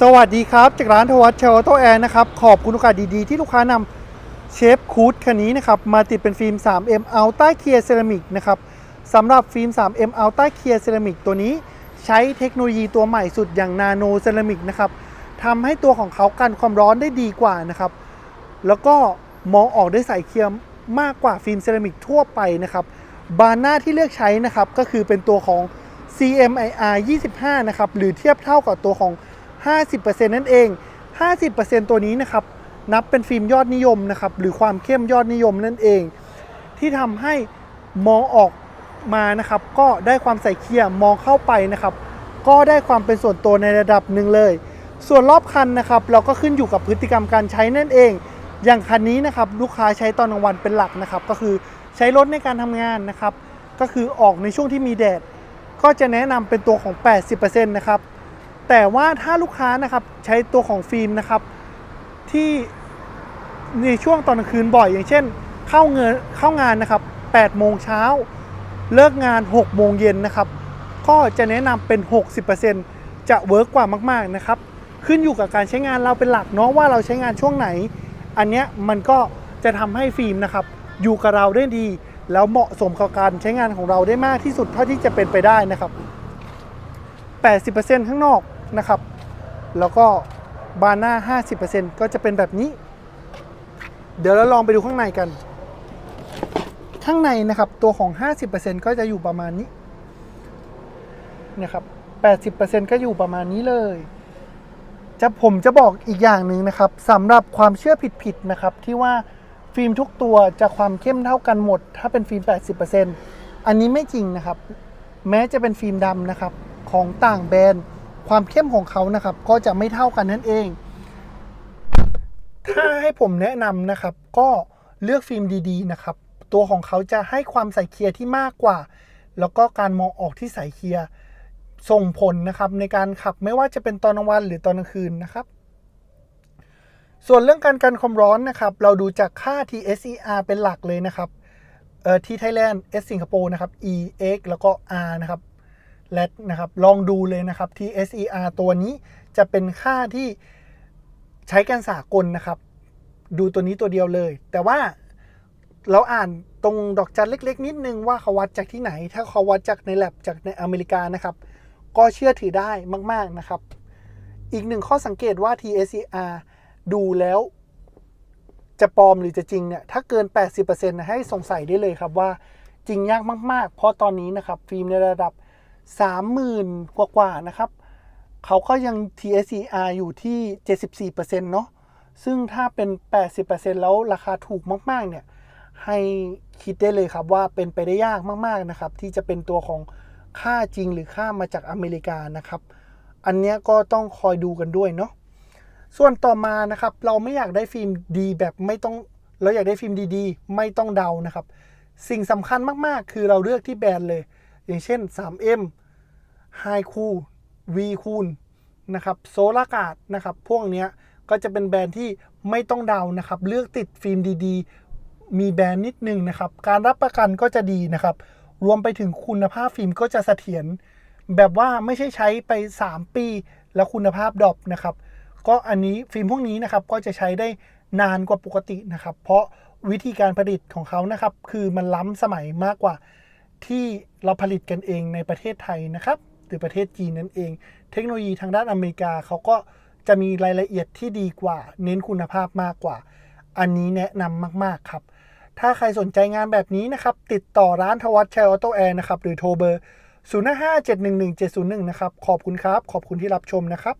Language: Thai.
สวัสดีครับ จากร้านทวัตเชลโตแอร์นะครับ ขอบคุณโอกาสดีๆ ที่ลูกค้านำเชฟคูดคันนี้นะครับ มาติดเป็นฟิล์ม 3M Ultra Clear Ceramic นะครับสำหรับฟิล์ม 3M Ultra Clear Ceramic ตัวนี้ ใช้เทคโนโลยีตัวใหม่สุดอย่าง Nano Ceramic นะครับทำให้ตัวของเขากันความร้อนได้ดีกว่านะครับ แล้วก็มองออกได้ใสเคลียร์มากกว่าฟิล์มเซรามิกทั่วไปนะครับ บานหน้าที่เลือกใช้นะครับก็คือเป็นตัวของ CMIR 25 นะครับ หรือเทียบเท่ากับตัวของ 50%นั่นเอง 50%ตัวนี้นะครับนับเป็นฟิล์มยอดนิยมนะครับหรือความเข้มยอดนิยมนั่นเอง ที่ทำให้มองออกมานะครับก็ได้ความใสเคลียร์มองเข้าไปนะครับ ก็ได้ความเป็นส่วนตัวในระดับหนึ่งเลย ส่วนรอบคันนะครับ เราก็ขึ้นอยู่กับพฤติกรรมการใช้นั่นเอง อย่างคันนี้นะครับลูกค้าใช้ตอนกลางวันเป็นหลักนะครับ ก็คือใช้รถในการทำงานนะครับ ก็คือออกในช่วงที่มีแดด ก็จะแนะนำเป็นตัวของ 80%นะครับ แต่ว่าถ้าลูกค้านะครับใช้ตัวของฟิล์มนะครับ ที่ในช่วงตอนกลางคืนบ่อย อย่างเช่น เข้าเงินเข้างานนะครับ8โมงเช้าเลิกงาน 6 โมงเย็นนะครับ ก็จะแนะนำเป็น 60%จะเวิร์กกว่ามากๆนะครับ ขึ้นอยู่กับการใช้งานเราเป็นหลักเนาะว่าเราใช้งานช่วงไหน อันเนี้ยมันก็จะทำให้ฟิล์มนะครับ อยู่กับเราได้ดี แล้วเหมาะสมกับการใช้งานของเราได้มากที่สุดเท่าที่จะเป็นไปได้นะครับ 80%ข้างนอก นะครับ แล้วก็บานหน้า 50%ก็จะเป็นแบบนี้ เดี๋ยวเราลองไปดูข้างในกัน ข้างในนะครับตัวของ 50%ก็จะอยู่ประมาณนี้นะครับ80%ก็อยู่ประมาณนี้เลย จะผมจะบอกอีกอย่างหนึ่งนะครับสำหรับความเชื่อผิดๆนะครับ ที่ว่าฟิล์มทุกตัวจะความเข้มเท่ากันหมด ถ้าเป็นฟิล์ม 80%อันนี้ไม่จริงนะครับ แม้จะเป็นฟิล์มดำนะครับ ของต่างแบรนด์ ความเข้มของเขานะครับ ก็จะไม่เท่ากันนั่นเอง ถ้าให้ผมแนะนำนะครับ ก็เลือกฟิล์มดีๆนะครับ ตัวของเขาจะให้ความใสเคลียร์ที่มากกว่า แล้วก็การมองออกที่ใสเคลียร์ส่งผลนะครับในการขับไม่ว่าจะเป็นตอนกลางวันหรือตอนกลางคืนนะครับ ส่วนเรื่องการกันความร้อนนะครับ เราดูจากค่า TSER เป็นหลักเลยนะครับเอ่อที่ไทยแลนด์ S สิงคโปร์นะครับ E X แล้วก็ R นะครับ l e t นะครับ ลองดูเลยนะครับ TSER ตัวนี้จะเป็นค่าที่ใช้กันสากลนะครับ ดูตัวนี้ตัวเดียวเลย แต่ว่าเราอ่านตรงดอกจันเล็ก ๆ นิดนึงว่าเขาวัดจากที่ไหน ถ้าเขาวัดจากใน lab จากในอเมริกานะครับ ก็เชื่อถือได้มาก ๆนะครับ อีกหนึ่งข้อสังเกตว่า TSCR ดูแล้วจะปลอมหรือจะจริงเนี่ย ถ้าเกิน 80%นะให้สงสัยได้เลยครับว่าจริงยากมาก ๆ เพราะตอนนี้นะครับ ฟิล์มในระดับ 30,000 กว่าๆนะครับ เขาก็ยัง TSCR อยู่ที่ 74%เนาะซึ่งถ้าเป็น 80%แล้วราคาถูกมาก ๆ เนี่ย ให้คิดได้เลยครับว่าเป็นไปได้ยากมาก ๆ นะครับ ที่จะเป็นตัวของค่าจริงหรือค่ามาจากอเมริกานะครับ อันนี้ก็ต้องคอยดูกันด้วยเนาะส่วนต่อมานะครับ เราไม่อยากได้ฟิล์มดีแบบไม่ต้องเราอยากได้ฟิล์มดีๆ ไม่ต้องเดานะครับ สิ่งสำคัญมากๆ คือเราเลือกที่แบรนด์เลย อย่างเช่น 3M High Cool V Cool นะครับโซลากาดนะครับพวกเนี้ยก็จะเป็นแบรนด์ที่ไม่ต้องเดานะครับ เลือกติดฟิล์มดีๆ มีแบรนด์นิดนึงนะครับ การรับประกันก็จะดีนะครับ รวมไปถึงคุณภาพฟิล์มก็จะเสถียรแบบว่าไม่ใช่ใช้ไป 3 ปี แล้วคุณภาพดรอปนะครับ ก็อันนี้ฟิล์มพวกนี้นะครับก็จะใช้ได้นานกว่าปกตินะครับ เพราะวิธีการผลิตของเขานะครับ คือมันล้ำสมัยมากกว่า ที่เราผลิตกันเองในประเทศไทยนะครับ หรือประเทศจีนนั่นเอง เทคโนโลยีทางด้านอเมริกาเขาก็จะมีรายละเอียดที่ดีกว่า เน้นคุณภาพมากกว่า อันนี้แนะนำมาก ๆ ครับ ถ้าใครสนใจงานแบบนี้นะครับ ติดต่อร้านทวัตชัยออโตแอร์นะครับ หรือโทรเบอร์ 0 5 5 7 1 1 7 0 1 นะครับ ขอบคุณครับ ขอบคุณที่รับชมนะครับ